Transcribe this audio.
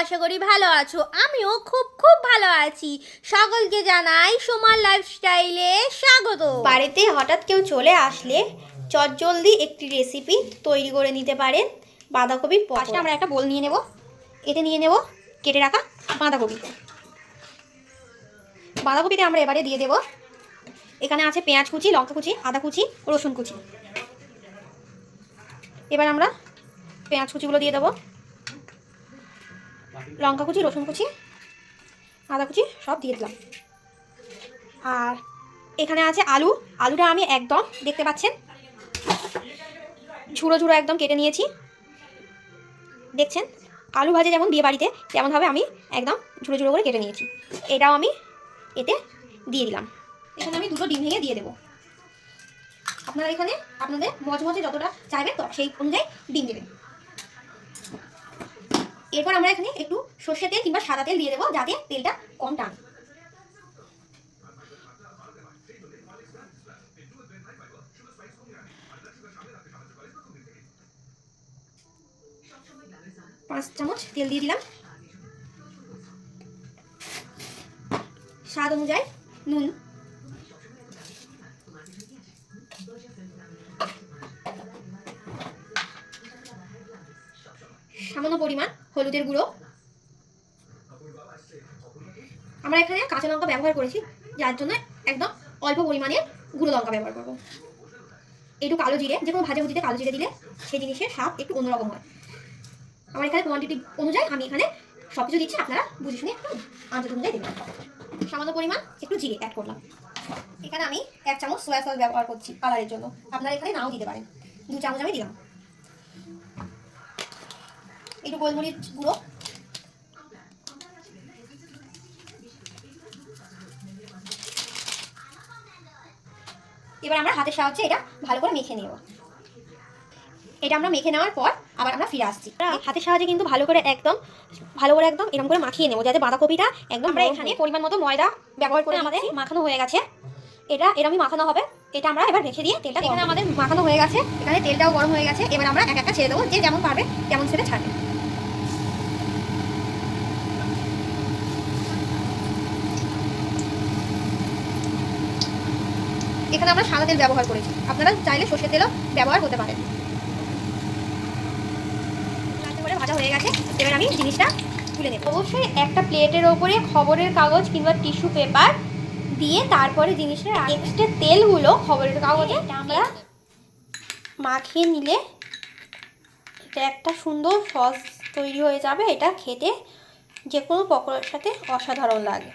আশা করি ভালো আছো। আমিও খুব খুব ভালো আছি। সকলকে জানাই সোমার লাইফস্টাইলে স্বাগত। বাড়িতে হঠাৎ কেউ চলে আসলে চটজলদি একটি রেসিপি তৈরি করে নিতে পারেন বাঁধাকপির পাশে আমরা একটা বোল নিয়ে নেব। এতে নিয়ে নেব কেটে রাখা বাঁধাকপি। বাঁধাকপিতে আমরা এবারে দিয়ে দেব। এখানে আছে পেঁয়াজ কুচি লঙ্কা কুচি আদা কুচি রসুন কুচি। এবার আমরা পেঁয়াজ কুচিগুলো দিয়ে দেবো। লঙ্কা কুচি, রসুন কুচি, আদা কুচি, সব দিয়ে দিলাম। আর এখানে আছে আলু। আলুটা আমি একদম, দেখতে পাচ্ছেন? ঝুড়ো ঝুড়ো একদম কেটে নিয়েছি। দেখছেন? আলু ভাজে যেমন বিয়ে বাড়িতে, তেমনভাবে আমি একদম ঝুড়ো ঝুড়ো করে কেটে নিয়েছি। এটাও আমি এতে দিয়ে দিলাম। এখানে আমি দুটো ডিম ভেঙে দিয়ে দেবো। আপনারা এখানে আপনাদের মজমজে যতটা চাইবেন, তো সেই অনুযায়ী ডিম দেবেন। এরপর আমরা এখানে একটু সর্ষে তেল কিংবা সাদা তেল দিয়ে দেবো, যাতে তেলটা কম টানে। পাঁচ চামচ তেল দিয়ে দিলাম। স্বাদ অনুযায়ী নুন। সামান্য পরিমাণ হলুদের গুঁড়ো। আমরা এখানে কাঁচা লঙ্কা ব্যবহার করেছি, যার জন্য একদম অল্প পরিমাণে গুঁড়ো লঙ্কা ব্যবহার করব। একটু কালো জিরে, যে কোনো ভাজা ভুজিতে কালো জিরে দিলে সেই জিনিসের স্বাদ একটু অন্যরকম হয়। আমার এখানে কোয়ান্টিটি অনুযায়ী আমি এখানে সব কিছু দিচ্ছি, আপনারা বুঝে শুনে একটু আঞ্চল অনুযায়ী দেবেন সামান্য পরিমাণ একটু জিরে অ্যাড করলাম। এখানে আমি এক চামচ সয়া সস ব্যবহার করছি কালারের জন্য। আপনারা এখানে নাও দিতে পারেন। দু চামচ আমি দিলাম। একটু গোলমরিচ গুঁড়ো। এবার আমরা হাতের সাহায্যে এটা ভালো করে মেখে নেব। এটা আমরা মেখে নেওয়ার পর আবার আমরা ফিরে আসছি। হাতের সাহায্যে কিন্তু ভালো করে একদম ভালো করে একদম এরকম করে মাখিয়ে নেব যাতে বাঁধাকপিটা একদম আমরা এখানে পরিমাণ মতো ময়দা ব্যবহার করে আমাদের মাখানো হয়ে গেছে। এটা এরমই মাখানো হবে। এটা আমরা এবার রেখে দিয়ে তেলটা এখানে আমাদের মাখানো হয়ে গেছে। এখানে তেলটাও গরম হয়ে গেছে। এবার আমরা এক একটা ছেড়ে দেবো। যে যেমন পারবে তেমন ছেড়ে ছাড়বে। এখানে আমরা সাদা তেল ব্যবহার করেছি। আপনারা চাইলে সর্ষের তেলও ব্যবহার করতে পারেন। করে ভাজা হয়ে গেছে। এবার আমি জিনিসটা তুলে নেব। অবশ্যই একটা প্লেটের ওপরে খবরের কাগজ কিংবা টিস্যু পেপার দিয়ে তারপরে জিনিসটা এক্সট্রা তেলগুলো খবরের কাগজে আমরা মাখিয়ে নিলে এটা একটা সুন্দর সস তৈরি হয়ে যাবে। এটা খেতে যে কোনো পকোড়ার সাথে অসাধারণ লাগে।